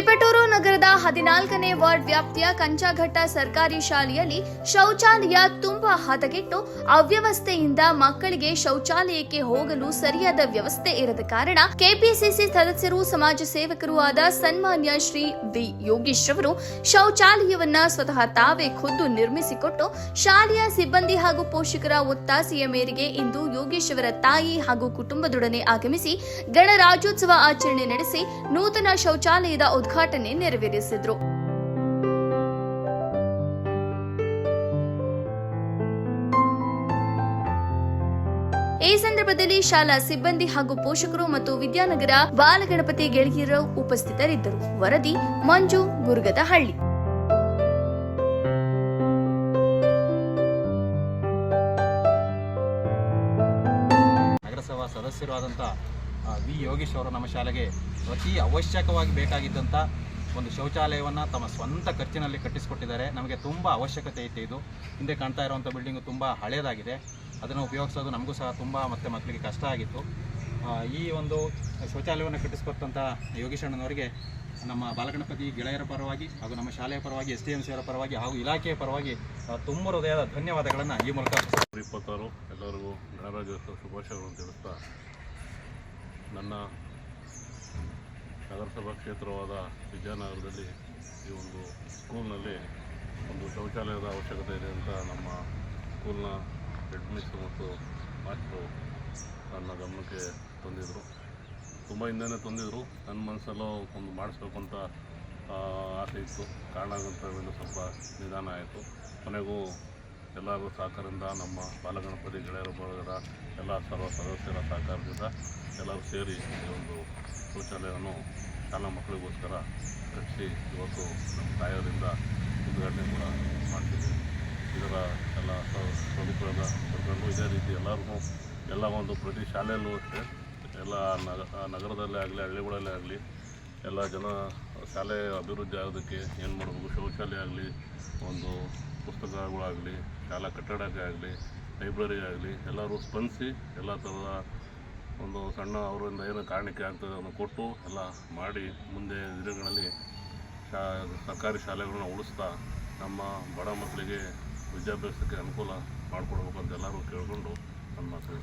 ತಿಪಟೂರು ನಗರದ ಹದಿನಾಲ್ಕನೇ ವಾರ್ಡ್ ವ್ಯಾಪ್ತಿಯ ಕಂಚಾಘಟ್ಟ ಸರ್ಕಾರಿ ಶಾಲೆಯಲ್ಲಿ ಶೌಚಾಲಯ ತುಂಬಾ ಹದಗೆಟ್ಟು ಅವ್ಯವಸ್ಥೆಯಿಂದ ಮಕ್ಕಳಿಗೆ ಶೌಚಾಲಯಕ್ಕೆ ಹೋಗಲು ಸರಿಯಾದ ವ್ಯವಸ್ಥೆ ಇರದ ಕಾರಣ ಕೆಪಿಸಿಸಿ ಸದಸ್ಯರು, ಸಮಾಜ ಸೇವಕರು ಆದ ಸನ್ಮಾನ್ಯ ಶ್ರೀ ವಿ ಯೋಗೀಶ್ ಅವರು ಶೌಚಾಲಯವನ್ನ ಸ್ವತಃ ತಾವೇ ಖುದ್ದು ನಿರ್ಮಿಸಿಕೊಟ್ಟು ಶಾಲೆಯ ಸಿಬ್ಬಂದಿ ಹಾಗೂ ಪೋಷಕರ ಒತ್ತಾಸೆಯ ಮೇರೆಗೆ ಇಂದು ಯೋಗೀಶ್ ಅವರ ತಾಯಿ ಹಾಗೂ ಕುಟುಂಬದೊಡನೆ ಆಗಮಿಸಿ ಗಣರಾಜ್ಯೋತ್ಸವ ಆಚರಣೆ ನಡೆಸಿ ನೂತನ ಶೌಚಾಲಯದ ಉದ್ಘಾಟನೆ ನೆರವೇರಿಸಿದ್ರು. ಈ ಸಂದರ್ಭದಲ್ಲಿ ಶಾಲಾ ಸಿಬ್ಬಂದಿ ಹಾಗೂ ಪೋಷಕರು ಮತ್ತು ವಿದ್ಯಾನಗರ ಬಾಲಗಣಪತಿ ಗೆಳಗಿಯರು ಉಪಸ್ಥಿತರಿದ್ದರು. ವರದಿ, ಮಂಜು, ಗುರುಗದಹಳ್ಳಿ. ನಗರಸಭಾ ಸದಸ್ಯರಾದಂತಹ ವಿ ಯೋಗೇಶ್ ಅವರು ನಮ್ಮ ಶಾಲೆಗೆ ಅತಿ ಅವಶ್ಯಕವಾಗಿ ಬೇಕಾಗಿದ್ದಂಥ ಒಂದು ಶೌಚಾಲಯವನ್ನು ತಮ್ಮ ಸ್ವಂತ ಖರ್ಚಿನಲ್ಲಿ ಕಟ್ಟಿಸಿಕೊಟ್ಟಿದ್ದಾರೆ. ನಮಗೆ ತುಂಬ ಅವಶ್ಯಕತೆ ಇತ್ತು ಇದು. ಹಿಂದೆ ಕಾಣ್ತಾ ಇರುವಂಥ ಬಿಲ್ಡಿಂಗು ತುಂಬ ಹಳೆಯದಾಗಿದೆ ಅದನ್ನು ಉಪಯೋಗಿಸೋದು ನಮಗೂ ಸಹ ತುಂಬ ಮತ್ತು ಮಕ್ಕಳಿಗೆ ಕಷ್ಟ ಆಗಿತ್ತು. ಈ ಒಂದು ಶೌಚಾಲಯವನ್ನು ಕಟ್ಟಿಸಿಕೊಟ್ಟಂಥ ಯೋಗೀಶಣ್ಣನವರಿಗೆ ನಮ್ಮ ಬಾಲಗಣಪತಿ ಗೆಳೆಯರ ಪರವಾಗಿ ಹಾಗೂ ನಮ್ಮ ಶಾಲೆಯ ಪರವಾಗಿ ಎಸ್ ಡಿ ಎಂ ಪರವಾಗಿ ಹಾಗೂ ಇಲಾಖೆಯ ಪರವಾಗಿ ತುಂಬ ಹೃದಯದ ಧನ್ಯವಾದಗಳನ್ನು ಈ ಮೂಲಕ ಇಪ್ಪತ್ತಾರು. ಎಲ್ಲರಿಗೂ ಗಣರಾಜ್ಯೋತ್ಸವ ಶುಭಾಶಯಗಳನ್ನು ತಿಳಿಸ್ತಾ ನನ್ನ ನಗರಸಭಾ ಕ್ಷೇತ್ರವಾದ ವಿದ್ಯಾನಗರದಲ್ಲಿ ಈ ಒಂದು ಸ್ಕೂಲ್ನಲ್ಲಿ ಒಂದು ಶೌಚಾಲಯದ ಅವಶ್ಯಕತೆ ಇದೆ ಅಂತ ನಮ್ಮ ಸ್ಕೂಲ್ನ ಹೆಡ್ ಮಿಸ್ಟ್ರು ಮತ್ತು ಮಾಸ್ಟ್ರು ನನ್ನ ಗಮನಕ್ಕೆ ತಂದಿದ್ದರು ತುಂಬ ಹಿಂದೆನೇ ತಂದಿದ್ದರು ನನ್ನ ಮನಸ್ಸಲ್ಲೂ ಒಂದು ಮಾಡಿಸ್ಬೇಕು ಅಂತ ಆಸೆ ಇತ್ತು. ಕಾರಣ ಸ್ವಲ್ಪ ನಿಧಾನ ಆಯಿತು. ಕೊನೆಗೂ ಎಲ್ಲರ ಸಹಕಾರದಿಂದ ನಮ್ಮ ಬಾಲಗಣಪತಿ ಗೆಳೆಯರ ಬಳಗದ ಎಲ್ಲ ಸರ್ವ ಸದಸ್ಯರ ಸಹಕಾರದಿಂದ ಎಲ್ಲರೂ ಸೇರಿ ಈ ಒಂದು ಶೌಚಾಲಯವನ್ನು ಶಾಲಾ ಮಕ್ಕಳಿಗೋಸ್ಕರ ಕಟ್ಟಿಸಿ ಇವತ್ತು ನಮ್ಮ ತಾಯಿಯವರಿಂದ ಉದ್ಘಾಟನೆ ಕೂಡ ಮಾಡ್ತಿದ್ದೀವಿ. ಇದರ ಎಲ್ಲ ಸದುಪಯೋಗ ಪಡ್ಕೊಂಡು ಇದೇ ರೀತಿ ಎಲ್ಲರಿಗೂ ಎಲ್ಲ ಒಂದು ಪ್ರತಿ ಶಾಲೆಯಲ್ಲೂ ಅಷ್ಟೇ. ಎಲ್ಲ ನಗ ನಗರದಲ್ಲೇ ಆಗಲಿ, ಹಳ್ಳಿಗಳಲ್ಲೇ ಆಗಲಿ ಎಲ್ಲ ಜನ ಶಾಲೆ ಅಭಿವೃದ್ಧಿ ಆಗೋದಕ್ಕೆ ಏನು ಮಾಡಬೇಕು? ಶೌಚಾಲಯ ಆಗಲಿ, ಒಂದು ಪುಸ್ತಕಗಳಾಗಲಿ, ಶಾಲಾ ಕಟ್ಟಡಕ್ಕೆ ಆಗಲಿ ಲೈಬ್ರರಿ ಆಗಲಿ, ಎಲ್ಲರೂ ಸ್ಪಂದಿಸಿ ಎಲ್ಲ ಥರದ ಒಂದು ಸಣ್ಣ ಅವರಿಂದ ಏನು ಕಾರಣಕ್ಕೆ ಆಗ್ತದೆ ಅದನ್ನು ಕೊಟ್ಟು ಎಲ್ಲ ಮಾಡಿ ಮುಂದೆ ದಿನಗಳಲ್ಲಿ ಶಾ, ಸರ್ಕಾರಿ ಶಾಲೆಗಳನ್ನ ಉಳಿಸ್ತಾ ನಮ್ಮ ಬಡ ಮಕ್ಕಳಿಗೆ ವಿದ್ಯಾಭ್ಯಾಸಕ್ಕೆ ಅನುಕೂಲ ಮಾಡಿಕೊಡ್ಬೇಕು ಅಂತ ಎಲ್ಲರೂ ಕೇಳಿಕೊಂಡು ನನ್ನ ಮಾತು